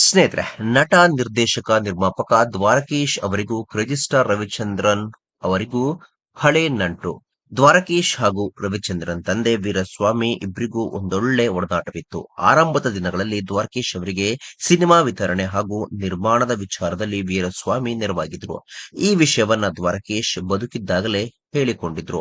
ಸ್ನೇಹಿತರೆ, ನಟ, ನಿರ್ದೇಶಕ, ನಿರ್ಮಾಪಕ ದ್ವಾರಕೀಶ್ ಅವರಿಗೂ ಕ್ರಿಜಿಸ್ಟಾರ್ ರವಿಚಂದ್ರನ್ ಅವರಿಗೂ ಹಳೆ ನಂಟು. ದ್ವಾರಕೀಶ್ ಹಾಗೂ ರವಿಚಂದ್ರನ್ ತಂದೆ ವೀರಸ್ವಾಮಿ ಇಬ್ಬರಿಗೂ ಒಂದೊಳ್ಳೆ ಒಡನಾಟವಿತ್ತು. ಆರಂಭದ ದಿನಗಳಲ್ಲಿ ದ್ವಾರಕೀಶ್ ಅವರಿಗೆ ಸಿನಿಮಾ ವಿತರಣೆ ಹಾಗೂ ನಿರ್ಮಾಣದ ವಿಚಾರದಲ್ಲಿ ವೀರಸ್ವಾಮಿ ನೆರವಾಗಿದ್ರು. ಈ ವಿಷಯವನ್ನ ದ್ವಾರಕೀಶ್ ಬದುಕಿದ್ದಾಗಲೇ ಹೇಳಿಕೊಂಡಿದ್ರು.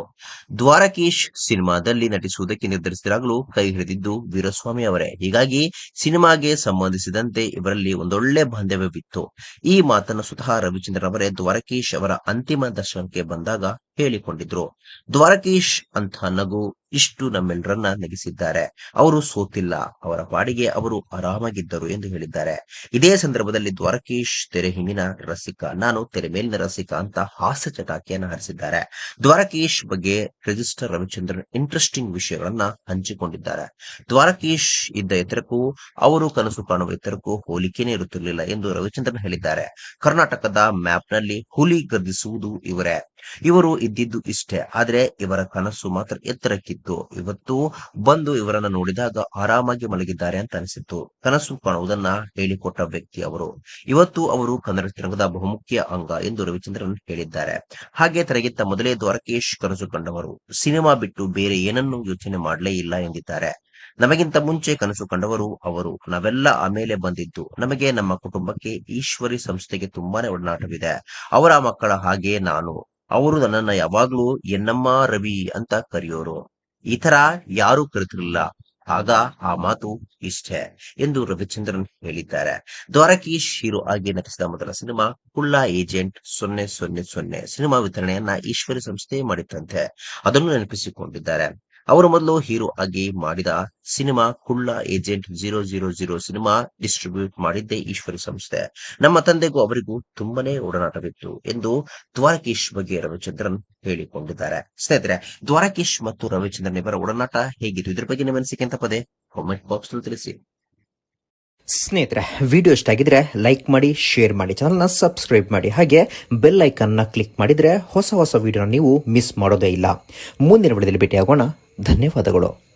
ದ್ವಾರಕೀಶ್ ಸಿನಿಮಾದಲ್ಲಿ ನಟಿಸುವುದಕ್ಕೆ ನಿರ್ಧರಿಸಿದಾಗಲೂ ಕೈ ಹಿಡಿದಿದ್ದು ವೀರಸ್ವಾಮಿ ಅವರೇ. ಹೀಗಾಗಿ ಸಿನಿಮಾಗೆ ಸಂಬಂಧಿಸಿದಂತೆ ಇವರಲ್ಲಿ ಒಂದೊಳ್ಳೆ ಬಾಂಧವ್ಯವಿತ್ತು. ಈ ಮಾತನ್ನು ಸ್ವತಃ ರವಿಚಂದ್ರನ್ ಅವರೇ ದ್ವಾರಕೀಶ್ ಅವರ ಅಂತಿಮ ದರ್ಶನಕ್ಕೆ ಬಂದಾಗ ಹೇಳಿಕೊಂಡಿದ್ರು. ದ್ವಾರಕೀಶ್ ಅಂತ ನಗು ಇಷ್ಟು ನಮ್ಮೆಲ್ಲರನ್ನ ನೆಗೆಸಿದ್ದಾರೆ. ಅವರು ಸೋತಿಲ್ಲ. ಅವರ ಪಾಡಿಗೆ ಅವರು ಆರಾಮಾಗಿದ್ದರು ಎಂದು ಹೇಳಿದ್ದಾರೆ. ಇದೇ ಸಂದರ್ಭದಲ್ಲಿ ದ್ವಾರಕೀಶ್ ತೆರೆ ಹಿಂದಿನ ರಸಿಕ, ನಾನು ತೆರೆ ಮೇಲಿನ ರಸಿಕ ಅಂತ ಹಾಸ್ಯ ಚಟಾಕಿಯನ್ನು ಹರಿಸಿದ್ದಾರೆ. ದ್ವಾರಕೀಶ್ ಬಗ್ಗೆ ರಿಜಿಸ್ಟರ್ ರವಿಚಂದ್ರನ್ ಇಂಟ್ರೆಸ್ಟಿಂಗ್ ವಿಷಯಗಳನ್ನ ಹಂಚಿಕೊಂಡಿದ್ದಾರೆ. ದ್ವಾರಕೀಶ್ ಇದ್ದ ಎತ್ತರಕ್ಕೂ, ಅವರು ಕನಸು ಕಾಣುವ ಎತ್ತರಕ್ಕೂ ಹೋಲಿಕೆನೇ ಇರುತ್ತಿರಲಿಲ್ಲ ಎಂದು ರವಿಚಂದ್ರನ್ ಹೇಳಿದ್ದಾರೆ. ಕರ್ನಾಟಕದ ಮ್ಯಾಪ್ನಲ್ಲಿ ಹುಲಿ ಗರ್ದಿಸುವುದು ಇವರೇ. ಇವರು ಇದ್ದಿದ್ದು ಇಷ್ಟೇ, ಆದ್ರೆ ಇವರ ಕನಸು ಮಾತ್ರ ಎತ್ತರಕ್ಕಿತ್ತು. ಇವತ್ತು ಬಂದು ಇವರನ್ನ ನೋಡಿದಾಗ ಆರಾಮಾಗಿ ಮಲಗಿದ್ದಾರೆ ಅಂತ ಅನಿಸಿತ್ತು. ಕನಸು ಕಾಣುವುದನ್ನ ಹೇಳಿಕೊಟ್ಟ ವ್ಯಕ್ತಿ ಅವರು. ಇವತ್ತು ಅವರು ಕನ್ನಡ ಚಿತ್ರರಂಗದ ಬಹುಮುಖ್ಯ ಅಂಗ ಎಂದು ರವಿಚಂದ್ರನ್ ಹೇಳಿದ್ದಾರೆ. ಹಾಗೆ ತನಗಿಂತ ಮೊದಲೇ ದ್ವಾರಕೇಶ್ ಕನಸು ಕಂಡವರು. ಸಿನಿಮಾ ಬಿಟ್ಟು ಬೇರೆ ಏನನ್ನೂ ಯೋಚನೆ ಮಾಡಲೇ ಇಲ್ಲ ಎಂದಿದ್ದಾರೆ. ನಮಗಿಂತ ಮುಂಚೆ ಕನಸು ಕಂಡವರು ಅವರು. ನಾವೆಲ್ಲ ಆಮೇಲೆ ಬಂದಿದ್ದು. ನಮಗೆ ನಮ್ಮ ಕುಟುಂಬಕ್ಕೆ ಈಶ್ವರಿ ಸಂಸ್ಥೆಗೆ ತುಂಬಾನೇ ಒಡನಾಟವಿದೆ. ಅವರ ಮಕ್ಕಳ ಹಾಗೆ ನಾನು. ಅವರು ನನ್ನನ್ನ ಯಾವಾಗ್ಲೂ ಎನ್ನಮ್ಮ ರವಿ ಅಂತ ಕರೆಯೋರು. ಈ ತರ ಯಾರು ಕರೆತಿರ್ಲಿಲ್ಲ ಆಗ ಆ ಮಾತು ಇಷ್ಟೇ ಎಂದು ರವಿಚಂದ್ರನ್ ಹೇಳಿದ್ದಾರೆ. ದ್ವಾರಕೀಶ್ ಹೀರೋ ಆಗಿ ನಟಿಸಿದ ಮೊದಲ ಸಿನಿಮಾ ಕುಳ್ಳ ಏಜೆಂಟ್ ಸೊನ್ನೆ ಸೊನ್ನೆ ಸೊನ್ನೆ ಸಿನಿಮಾ ವಿತರಣೆಯನ್ನ ಈಶ್ವರಿ ಸಂಸ್ಥೆ ಮಾಡಿತ್ತಂತೆ ಅದನ್ನು ನೆನಪಿಸಿಕೊಂಡಿದ್ದಾರೆ. ಅವರು ಮೊದಲು ಹೀರೋ ಆಗಿ ಮಾಡಿದ cinema Kulla agent zero zero zero cinema distribute ಮಾಡಿದ್ದೇ ಈಶ್ವರಿ ಸಂಸ್ಥೆ. ನಮ್ಮ ತಂದೆಗೂ ಅವರಿಗೂ ತುಂಬಾನೇ ಒಡನಾಟವಿತ್ತು ಎಂದು ದ್ವಾರಕೀಶ್ ಬಗ್ಗೆ ರವಿಚಂದ್ರನ್ ಹೇಳಿಕೊಂಡಿದ್ದಾರೆ. ಸ್ನೇಹಿತರೆ, ದ್ವಾರಕೀಶ್ ಮತ್ತು ರವಿಚಂದ್ರನ್ ಇವರ ಒಡನಾಟ ಹೇಗಿತ್ತು? ಇದ್ರ ಬಗ್ಗೆ ನಿಮ್ಮ ಅನಿಸಿಕೆ ಅಂತ ಪದೇ? ಕಾಮೆಂಟ್ ಬಾಕ್ಸ್ ತಿಳಿಸಿ. ಸ್ನೇಹಿತರೆ ವಿಡಿಯೋ ಇಷ್ಟ ಆಗಿದ್ರೆ ಲೈಕ್ ಮಾಡಿ ಶೇರ್ ಮಾಡಿ ಚಾನಲ್ನ ಸಬ್ಸ್ಕ್ರೈಬ್ ಮಾಡಿ. ಹಾಗೆ ಬೆಲ್ ಐಕನ್ನ ಕ್ಲಿಕ್ ಮಾಡಿದ್ರೆ ಹೊಸ ಹೊಸ ವಿಡಿಯೋನ ನೀವು ಮಿಸ್ ಮಾಡೋದೇ ಇಲ್ಲ. ಮುಂದಿನ ವಿಡಿಯೋದಲ್ಲಿ ಭೇಟಿಯಾಗೋಣ. ಧನ್ಯವಾದಗಳು.